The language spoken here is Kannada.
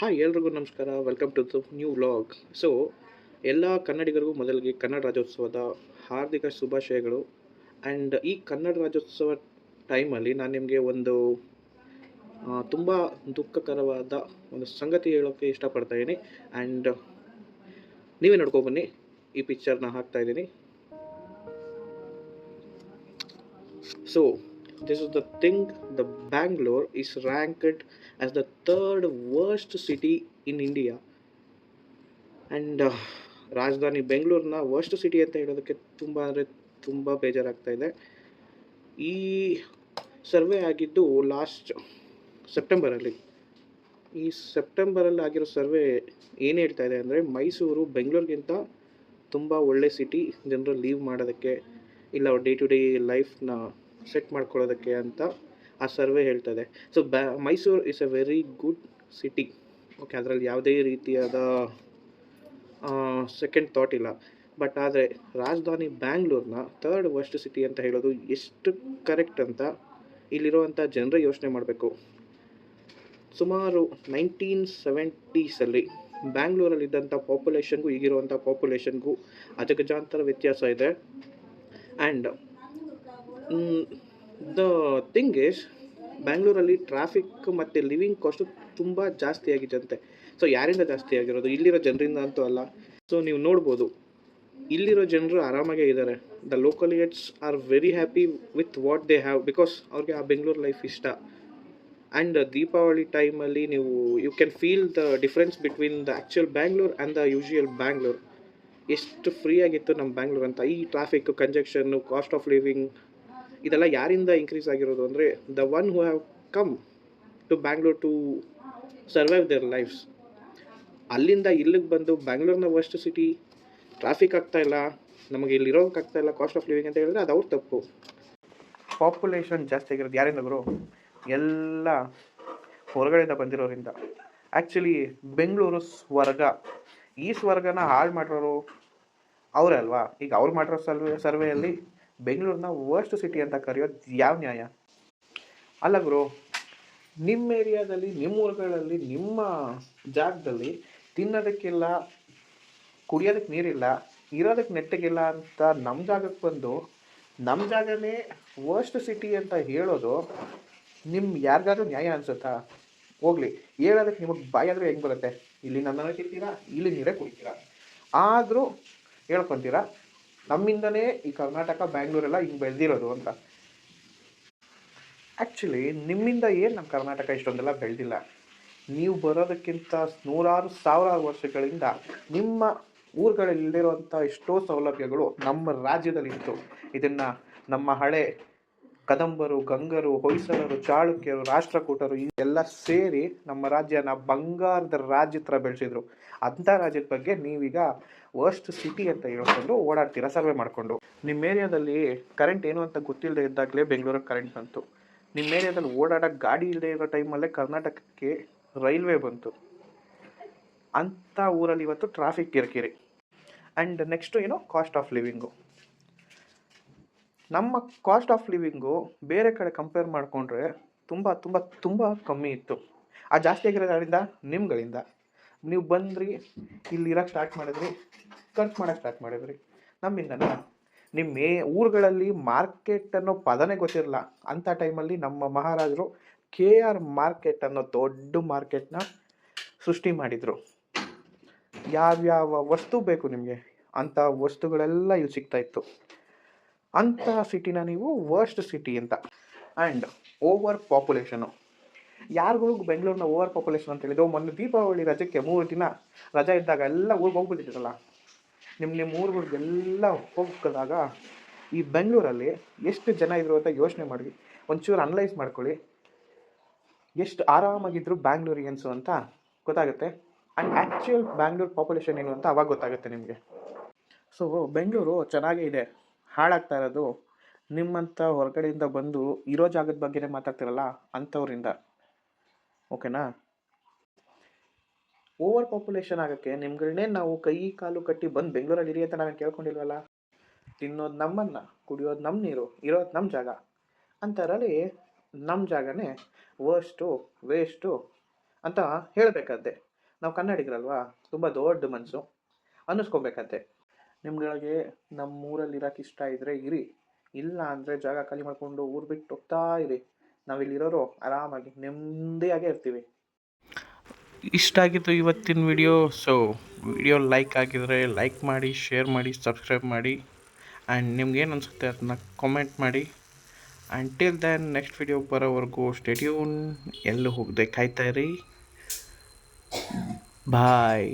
ಹಾಯ್ ಎಲ್ರಿಗೂ ನಮಸ್ಕಾರ. Welcome to the new vlog so ಎಲ್ಲ ಕನ್ನಡಿಗರಿಗೂ ಮೊದಲಿಗೆ ಕನ್ನಡ ರಾಜ್ಯೋತ್ಸವದ ಹಾರ್ದಿಕ ಶುಭಾಶಯಗಳು. ಆ್ಯಂಡ್ ಈ ಕನ್ನಡ ರಾಜ್ಯೋತ್ಸವ ಟೈಮಲ್ಲಿ ನಾನು ನಿಮಗೆ ಒಂದು ತುಂಬ ದುಃಖಕರವಾದ ಒಂದು ಸಂಗತಿ ಹೇಳೋಕ್ಕೆ ಇಷ್ಟಪಡ್ತಾ ಇದ್ದೀನಿ. ಆ್ಯಂಡ್ ನೀವೇ ನೋಡ್ಕೊಬನ್ನಿ ಈ ಪಿಕ್ಚರ್ನ ಹಾಕ್ತಾ ಇದ್ದೀನಿ. So this is the thing the bangalore is ranked as the third worst city in india. And uh, ರಾಜಧಾನಿ ಬೆಂಗಳೂರಿನ ವರ್ಸ್ಟ್ ಸಿಟಿ ಅಂತ ಹೇಳೋದಕ್ಕೆ ತುಂಬ ಅಂದರೆ ತುಂಬ ಬೇಜಾರಾಗ್ತಾ ಇದೆ. ಈ ಸರ್ವೆ ಆಗಿದ್ದು ಲಾಸ್ಟ್ ಸೆಪ್ಟೆಂಬರಲ್ಲಿ ಈ ಸೆಪ್ಟೆಂಬರಲ್ಲಿ ಆಗಿರೋ ಸರ್ವೆ ಏನು ಹೇಳ್ತಾ ಇದೆ ಅಂದರೆ ಮೈಸೂರು ಬೆಂಗಳೂರಿಗಿಂತ ತುಂಬ ಒಳ್ಳೆ ಸಿಟಿ ಜನರು ಲೀವ್ ಮಾಡೋದಕ್ಕೆ ಇಲ್ಲ ಡೇ ಟು ಡೇ ಲೈಫ್ನ ಸೆಟ್ ಮಾಡ್ಕೊಳ್ಳೋದಕ್ಕೆ ಅಂತ ಆ ಸರ್ವೆ ಹೇಳ್ತದೆ. ಸೊ ಬ್ಯಾ, Mysuru is a very good city okay ಅದರಲ್ಲಿ ಯಾವುದೇ ರೀತಿಯಾದ ಸೆಕೆಂಡ್ ಥಾಟ್ ಇಲ್ಲ. ಬಟ್ ಆದರೆ ರಾಜಧಾನಿ ಬ್ಯಾಂಗ್ಳೂರ್ನ ಥರ್ಡ್ ವರ್ಸ್ಟ್ ಸಿಟಿ ಅಂತ ಹೇಳೋದು ಎಷ್ಟು ಕರೆಕ್ಟ್ ಅಂತ ಇಲ್ಲಿರುವಂಥ ಜನರೇ ಯೋಚನೆ ಮಾಡಬೇಕು. ಸುಮಾರು ನೈನ್ಟೀನ್ ಸೆವೆಂಟೀಸಲ್ಲಿ ಬ್ಯಾಂಗ್ಳೂರಲ್ಲಿದ್ದಂಥ ಪಾಪ್ಯುಲೇಷನ್ಗೂ ಈಗಿರುವಂಥ ಪಾಪ್ಯುಲೇಷನ್ಗೂ ಅಜಗಜಾಂತರ ವ್ಯತ್ಯಾಸ ಇದೆ. ಆ್ಯಂಡ್ ದ ಥಿಂಗ್ ಇಸ್ ಬ್ಯಾಂಗ್ಳೂರಲ್ಲಿ ಟ್ರಾಫಿಕ್ ಮತ್ತು ಲಿವಿಂಗ್ ಕಾಸ್ಟು ತುಂಬ ಜಾಸ್ತಿ ಆಗಿದಂತೆ. ಸೊ ಯಾರಿಂದ ಜಾಸ್ತಿ ಆಗಿರೋದು? ಇಲ್ಲಿರೋ ಜನರಿಂದ ಅಂತೂ ಅಲ್ಲ. ಸೊ ನೀವು ನೋಡ್ಬೋದು. ಇಲ್ಲಿರೋ ಜನರು ಆರಾಮಾಗೇ ಇದ್ದಾರೆ. The localites are very happy with what they have because ಅವ್ರಿಗೆ ಆ ಬೆಂಗಳೂರು ಲೈಫ್ ಇಷ್ಟ. ಆ್ಯಂಡ್ ದೀಪಾವಳಿ ಟೈಮಲ್ಲಿ ನೀವು you can feel the difference between the actual Bangalore and the usual Bangalore ಎಷ್ಟು ಫ್ರೀ ಆಗಿತ್ತು ನಮ್ಮ ಬ್ಯಾಂಗ್ಳೂರ್ ಅಂತ. ಈ traffic congestion cost of living ಇದೆಲ್ಲ ಯಾರಿಂದ ಇನ್ಕ್ರೀಸ್ ಆಗಿರೋದು ಅಂದರೆ the one who have come to Bangalore to survive their lifes ಅಲ್ಲಿಂದ ಇಲ್ಲಿಗೆ ಬಂದು ಬ್ಯಾಂಗ್ಳೂರ್ನ ವರ್ಸ್ಟ್ ಸಿಟಿ ಟ್ರಾಫಿಕ್ ಆಗ್ತಾಯಿಲ್ಲ ನಮಗೆ ಇಲ್ಲಿ ಇರೋಕ್ಕಾಗ್ತಾ ಇಲ್ಲ ಕಾಸ್ಟ್ ಆಫ್ ಲಿವಿಂಗ್ ಅಂತ ಹೇಳಿದ್ರೆ ಅದು ಅವ್ರ ತಪ್ಪು. ಪಾಪ್ಯುಲೇಷನ್ ಜಾಸ್ತಿ ಆಗಿರೋದು ಯಾರಿಂದ ಗುರು? ಎಲ್ಲ ಹೊರಗಡೆಯಿಂದ ಬಂದಿರೋರಿಂದ. ಆ್ಯಕ್ಚುಲಿ ಬೆಂಗಳೂರು ಸ್ವರ್ಗ, ಈ ಸ್ವರ್ಗನ ಹಾಳು ಮಾಡಿರೋರು ಅವರೇ ಅಲ್ವಾ? ಈಗ ಅವ್ರು ಮಾಡಿರೋ ಸರ್ವೆ ಸರ್ವೆಯಲ್ಲಿ ಬೆಂಗಳೂರನ್ನ ವರ್ಸ್ಟ್ ಸಿಟಿ ಅಂತ ಕರೆಯೋದು ಯಾವ ನ್ಯಾಯ? ಅಲ್ಲ ಗುರು ನಿಮ್ಮ ಏರಿಯಾದಲ್ಲಿ ನಿಮ್ಮ ಊರುಗಳಲ್ಲಿ, ನಿಮ್ಮ ಜಾಗದಲ್ಲಿ ತಿನ್ನೋದಕ್ಕಿಲ್ಲ, ಕುಡಿಯೋದಕ್ಕೆ ನೀರಿಲ್ಲ, ಇರೋದಕ್ಕೆ ನೆಟ್ಟಗಿಲ್ಲ ಅಂತ ನಮ್ಮ ಜಾಗಕ್ಕೆ ಬಂದು ನಮ್ಮ ಜಾಗನೇ ವರ್ಸ್ಟ್ ಸಿಟಿ ಅಂತ ಹೇಳೋದು ನಿಮ್ಮ ಯಾರಿಗಾದ್ರೂ ನ್ಯಾಯ ಅನ್ಸುತ್ತಾ? ಹೋಗ್ಲಿ, ಹೇಳೋದಕ್ಕೆ ನಿಮಗೆ ಬಾಯಿ ಆದರೆ ಹೆಂಗೆ ಬರುತ್ತೆ? ಇಲ್ಲಿ ನನ್ನ ತಿಂತೀರಾ? ಇಲ್ಲಿ ನೀರೇ ಕುಡಿತೀರಾ? ಆದರೂ ಹೇಳ್ಕೊತೀರಾ? ನಮ್ಮಿಂದನೇ ಈ ಕರ್ನಾಟಕ, ಬ್ಯಾಂಗ್ಳೂರೆಲ್ಲ ಹಿಂಗೆ ಬೆಳೆದಿರೋದು ಅಂತ. ಆ್ಯಕ್ಚುಲಿ ನಿಮ್ಮಿಂದ ಏನು ನಮ್ಮ ಕರ್ನಾಟಕ ಇಷ್ಟೊಂದೆಲ್ಲ ಬೆಳೆದಿಲ್ಲ? ನೀವು ಬರೋದಕ್ಕಿಂತ ನೂರಾರು, ಸಾವಿರಾರು ವರ್ಷಗಳಿಂದ ನಿಮ್ಮ ಊರುಗಳಲ್ಲಿರುವಂಥ ಎಷ್ಟೋ ಸೌಲಭ್ಯಗಳು ನಮ್ಮ ರಾಜ್ಯದಲ್ಲಿತ್ತು. ಇದನ್ನು ನಮ್ಮ ಹಳೆ ಕದಂಬರು, ಗಂಗರು, ಹೊಯ್ಸಳರು, ಚಾಳುಕ್ಯರು, ರಾಷ್ಟ್ರಕೂಟರು ಎಲ್ಲ ಸೇರಿ ನಮ್ಮ ರಾಜ್ಯನ ಬಂಗಾರದ ರಾಜ್ಯ ಥರ ಬೆಳೆಸಿದ್ರು. ಅಂಥ ರಾಜ್ಯದ ಬಗ್ಗೆ ನೀವೀಗ ವರ್ಸ್ಟ್ ಸಿಟಿ ಅಂತ ಹೇಳ್ಕೊಂಡು ಓಡಾಡ್ತೀರಾ ಸರ್ವೆ ಮಾಡಿಕೊಂಡು. ನಿಮ್ಮ ಏರಿಯಾದಲ್ಲಿ ಕರೆಂಟ್ ಏನು ಅಂತ ಗೊತ್ತಿಲ್ಲದೆ ಇದ್ದಾಗಲೇ ಬೆಂಗಳೂರಿಗೆ ಕರೆಂಟ್ ಬಂತು. ನಿಮ್ಮ ಏರಿಯಾದಲ್ಲಿ ಓಡಾಡೋಕ್ಕೆ ಗಾಡಿ ಇಲ್ಲದೆ ಇರೋ ಟೈಮಲ್ಲೇ ಕರ್ನಾಟಕಕ್ಕೆ ರೈಲ್ವೆ ಬಂತು. ಅಂಥ ಊರಲ್ಲಿ ಇವತ್ತು ಟ್ರಾಫಿಕ್ ಕಿರಿಕಿರಿ. ಆ್ಯಂಡ್ ನೆಕ್ಸ್ಟು ಏನು? ಕಾಸ್ಟ್ ಆಫ್ ಲಿವಿಂಗು ನಮ್ಮ ಕಾಸ್ಟ್ ಆಫ್ ಲಿವಿಂಗು ಬೇರೆ ಕಡೆ ಕಂಪೇರ್ ಮಾಡಿಕೊಂಡ್ರೆ ತುಂಬ ತುಂಬ ತುಂಬ ಕಮ್ಮಿ ಇತ್ತು. ಆ ಜಾಸ್ತಿ ಆಗಿರೋದು ಯಾರಿಂದ ನಿಮ್ಗಳಿಂದ. ನೀವು ಬಂದ್ರಿ ಇಲ್ಲಿ ಇರೋಕ್ಕೆ ಸ್ಟಾರ್ಟ್ ಮಾಡಿದ್ರಿ, ಖರ್ಚು ಮಾಡೋಕ್ಕೆ ಸ್ಟಾರ್ಟ್ ಮಾಡಿದ್ರಿ. ನಮ್ಮಿಂದನಾ ನಿಮ್ಮ ಮೇ, ಊರುಗಳಲ್ಲಿ ಮಾರ್ಕೆಟ್ ಅನ್ನೋ ಪದನೇ ಗೊತ್ತಿರಲ್ಲ. ಅಂಥ ಟೈಮಲ್ಲಿ ನಮ್ಮ ಮಹಾರಾಜರು ಕೆ ಆರ್ ಮಾರ್ಕೆಟ್ ಅನ್ನೋ ದೊಡ್ಡ ಮಾರ್ಕೆಟ್ನ ಸೃಷ್ಟಿ ಮಾಡಿದರು. ಯಾವ್ಯಾವ ವಸ್ತು ಬೇಕು ನಿಮಗೆ? ಅಂಥ ವಸ್ತುಗಳೆಲ್ಲ ಇಲ್ಲಿ ಸಿಗ್ತಾ ಅಂಥ ಸಿಟಿನ ನೀವು ವರ್ಸ್ಟ್ ಸಿಟಿ ಅಂತ. ಆ್ಯಂಡ್ ಓವರ್ ಪಾಪ್ಯುಲೇಷನು ಯಾರಿಗೂ ಬೆಂಗಳೂರಿನ ಓವರ್ ಪಾಪ್ಯುಲೇಷನ್ ಅಂತ ಹೇಳಿದ್ದು ಮೊನ್ನೆ ದೀಪಾವಳಿ ರಜಕ್ಕೆ ಮೂರು ದಿನ ರಜಾ ಇದ್ದಾಗ ಎಲ್ಲ ಊರಿಗೆ ಹೋಗ್ಬಿಟ್ಟಿದ್ರಲ್ಲ. ನಿಮ್ಮ ನಿಮ್ಮ ಊರುಗಳಿಗೆಲ್ಲ ಹೋಗ್ದಾಗ ಈ ಬೆಂಗಳೂರಲ್ಲಿ ಎಷ್ಟು ಜನ ಇದ್ರು ಅಂತ ಯೋಚನೆ ಮಾಡಿ. ಒಂಚೂರು ಅನಲೈಸ್ ಮಾಡ್ಕೊಳ್ಳಿ. ಎಷ್ಟು ಆರಾಮಾಗಿದ್ರು ಬ್ಯಾಂಗ್ಳೂರಿಯನ್ಸು ಅಂತ ಗೊತ್ತಾಗುತ್ತೆ? ಆ್ಯಂಡ್ ಆ್ಯಕ್ಚುಯಲ್ ಬ್ಯಾಂಗ್ಳೂರ್ ಪಾಪ್ಯುಲೇಷನ್ ಏನು ಅಂತ ಅವಾಗ ಗೊತ್ತಾಗುತ್ತೆ ನಿಮಗೆ. ಸೊ ಬೆಂಗಳೂರು ಚೆನ್ನಾಗೇ ಇದೆ. ಹಾಳಾಗ್ತಾ ಇರೋದು ನಿಮ್ಮಂಥ ಹೊರಗಡೆಯಿಂದ ಬಂದು ಇರೋ ಜಾಗದ ಬಗ್ಗೆನೇ ಮಾತಾಡ್ತಿರಲ್ಲ ಅಂಥವ್ರಿಂದ. ಓಕೆನಾ? ಓವರ್ ಪಾಪ್ಯುಲೇಷನ್ ಆಗೋಕ್ಕೆ ನಿಮ್ಗಳನ್ನೇ ನಾವು ಕೈ ಕಾಲು ಕಟ್ಟಿ ಬಂದು ಬೆಂಗಳೂರಲ್ಲಿ ಇರಿ ಅಂತ ನಾವೇನು ಕೇಳ್ಕೊಂಡಿಲ್ವಲ್ಲ? ತಿನ್ನೋದು ನಮ್ಮನ್ನ, ಕುಡಿಯೋದು ನಮ್ಮ ನೀರು, ಇರೋದು ನಮ್ಮ ಜಾಗ. ಅಂತರಲ್ಲಿ ನಮ್ಮ ಜಾಗನೇ ವರ್ಸ್ಟು ವೇಸ್ಟು ಅಂತ ಹೇಳಬೇಕಾದ್ದೆ ನಾವು ಕನ್ನಡಿಗರಲ್ವಾ? ತುಂಬ ದೊಡ್ಡ ಮನಸ್ಸು ಅನ್ನಿಸ್ಕೊಬೇಕಂತೆ ನಿಮ್ಗಳಿಗೆ ನಮ್ಮ ಊರಲ್ಲಿ ಇರೋಕೆ ಇಷ್ಟ ಇದ್ದರೆ ಇರಿ. ಇಲ್ಲ ಅಂದರೆ ಜಾಗ ಖಾಲಿ ಮಾಡಿಕೊಂಡು ಊರು ಬಿಟ್ಟು ಹೋಗ್ತಾ ಇರಿ. ನಾವಿಲ್ಲಿರೋರು ಆರಾಮಾಗಿ ನೆಮ್ಮದಿಯಾಗೇ ಇರ್ತೀವಿ. ಇಷ್ಟ ಆಗಿತ್ತು ಇವತ್ತಿನ ವಿಡಿಯೋ ಸೊ ವಿಡಿಯೋ ಲೈಕ್ ಆಗಿದ್ರೆ ಲೈಕ್ ಮಾಡಿ ಶೇರ್ ಮಾಡಿ ಸಬ್ಸ್ಕ್ರೈಬ್ ಮಾಡಿ. ಆ್ಯಂಡ್ ನಿಮ್ಗೇನು ಅನಿಸುತ್ತೆ ಅದನ್ನ ಕಾಮೆಂಟ್ ಮಾಡಿ. And till then next video ಬರೋವರೆಗೂ ಸ್ಟೆಡ್ಯೂನ್ ಎಲ್ಲೂ ಹೋಗದೆ ಕಾಯ್ತಾ ಇರಿ. ಬಾಯ್